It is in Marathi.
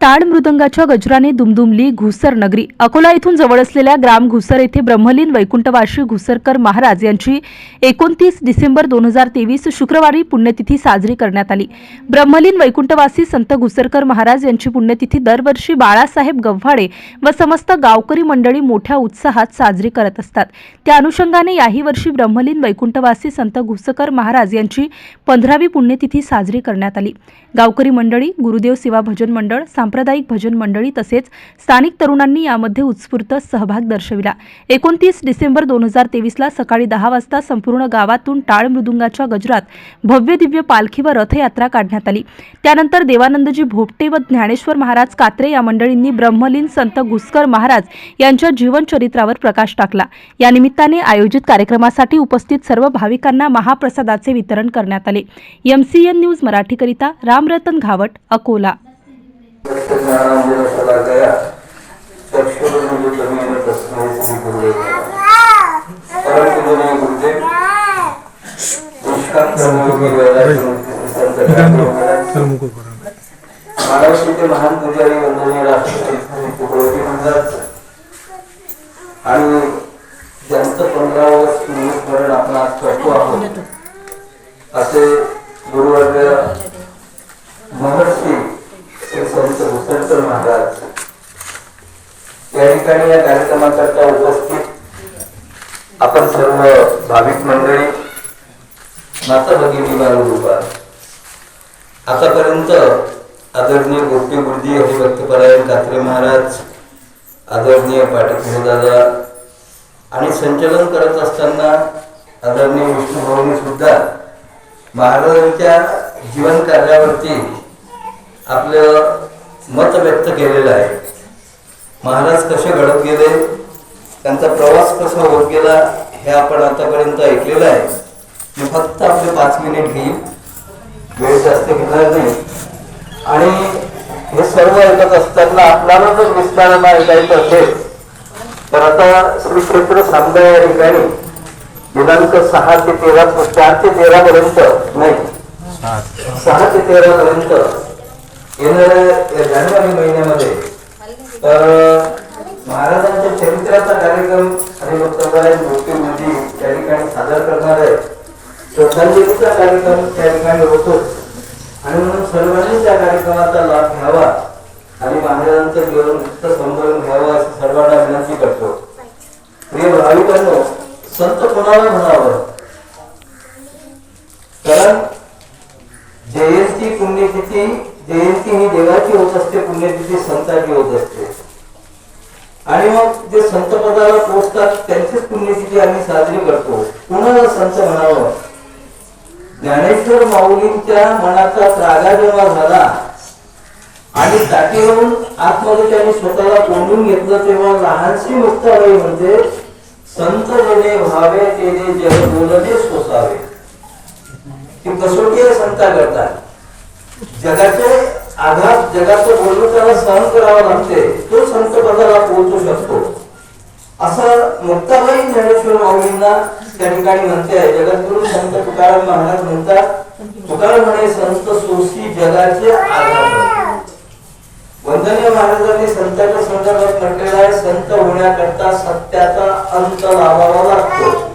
ताड मृदंगाच्या गजराने दुमदुमली घुसर नगरी. अकोला येथून जवळ असलेल्या ग्राम घुसर येथे ब्रह्मलीन वैकुंठवाशी घुसरकर महाराज यांची एकोणतीस डिसेंबर दोन हजार तेवीस शुक्रवारी पुण्यतिथी साजरी करण्यात आली. ब्रह्मलीन वैकुंठवासी संत घुसरकर महाराज यांची पुण्यतिथी दरवर्षी बाळासाहेब गव्हाडे व समस्त गावकरी मंडळी मोठ्या उत्साहात साजरी करत असतात. त्या अनुषंगाने याही वर्षी ब्रह्मलीन वैकुंठवासी संत घुसकर महाराज यांची पंधरावी पुण्यतिथी साजरी करण्यात आली. गावकरी मंडळी गुरुदेव सेवा भजन मंडळ सांप्रदायिक भजन मंडळी तसेच स्थानिक तरुणांनी यामध्ये उत्स्फूर्त सहभाग दर्शविला. एकोणतीस डिसेंबर दोन हजार तेवीसला सकाळी दहा वाजता संपूर्ण गावातून टाळ मृदुंगाच्या गजरात भव्य दिव्य पालखी व रथयात्रा काढण्यात आली. त्यानंतर देवानंदजी भोपटे व ज्ञानेश्वर महाराज कात्रे या मंडळींनी ब्रह्मलीन संत घुसकर महाराज यांच्या जीवनचरित्रावर प्रकाश टाकला. या निमित्ताने आयोजित कार्यक्रमासाठी उपस्थित सर्व भाविकांना महाप्रसादाचे वितरण करण्यात आले. एमसीएन न्यूज मराठीकरिता रामरतन घावट अकोला. ज्ञानांजन महान पुजारी वंदनीय राष्ट्रपती आणि ज्यांचं पंधरावं स्मरण आपण आज करतो आहोत असे गुरुवर्ग महर्षी श्री संत भूषणकर महाराज या ठिकाणी या उपस्थित आपण सर्व भाविक मंडळी माता भगिनी बाळूरूपा आतापर्यंत आदरणीय गोपी गुरुजी हरिभक्तपरायण कात्रे महाराज आदरणीय पाटील दादा आणि संचलन करत असताना आदरणीय विष्णू सुद्धा महाराजांच्या जीवन कार्यावरती आपलं मत व्यक्त केलेलं आहे. महाराज कसे घडत गेले? त्यांचा प्रवास कसा होत गेला हे आपण आतापर्यंत ऐकलेलं आहे. मी फक्त आपले पाच मिनिट घेईल वेळ जास्त घेणार नाही. आणि हे सर्व ऐकत असताना आपल्याला जर विस्ताराला ऐकायचं असेल तर आता श्री क्षेत्र सांगा या ठिकाणी दिनांक सहा ते तेरा चार ते तेरा पर्यंत नाही. सहा ते तेरा पर्यंत येणाऱ्या जानेवारी महिन्यामध्ये तर महाराजांच्या चरित्राचा कार्यक्रम आणि वक्तव्य गोष्टी त्या ठिकाणी सादर करणार आहे. श्रद्धांजलीचा कार्यक्रम त्या ठिकाणी होतो. आणि म्हणून सर्वांनी त्या कार्यक्रमाचा लाभ घ्यावा आणि महाराजांचं जीवन मुक्त घ्यावं असं सर्वांना विनंती करतो. प्रिय भाविकांनो संत कोणाला म्हणावं? कारण जयंती पुण्यतिथी जयंती ही देवाची होत असते पुण्यतिथी संतांची होत असते आणि मग जे संत पदाला पोचतात त्यांचीच पुण्यतिथी आम्ही साजरी करतो. कुणाला संत म्हणावं? ज्ञानेश्वर माऊलींच्या मनाचा त्रागा जेव्हा झाला आणि ताटीवरून आतमध्ये त्यांनी स्वतःला कोंडून घेतलं तेव्हा लहानशी मुक्ताबाई म्हणजे संत जने व्हावे तेने जग बोलणे सोसावे. ती कसोटी संता करतात. जगाचे आघात जगाचं बोलणं त्याला सहन करावं लागते. तो संत पदाला पोहोचू शकतो. असं मुक्ताबाई ज्ञानेश्वर माऊलींना त्या ठिकाणी म्हणते जगद्गुरु संत तुकाराम महाराज म्हणतात तुकाराम म्हणे संत सोसी जगाचे आघात वंदनीय महाराजांनी संतांच्या संदर्भात म्हटलेला आहे संत होण्याकरता सत्याचा अंत लावावा लागतो.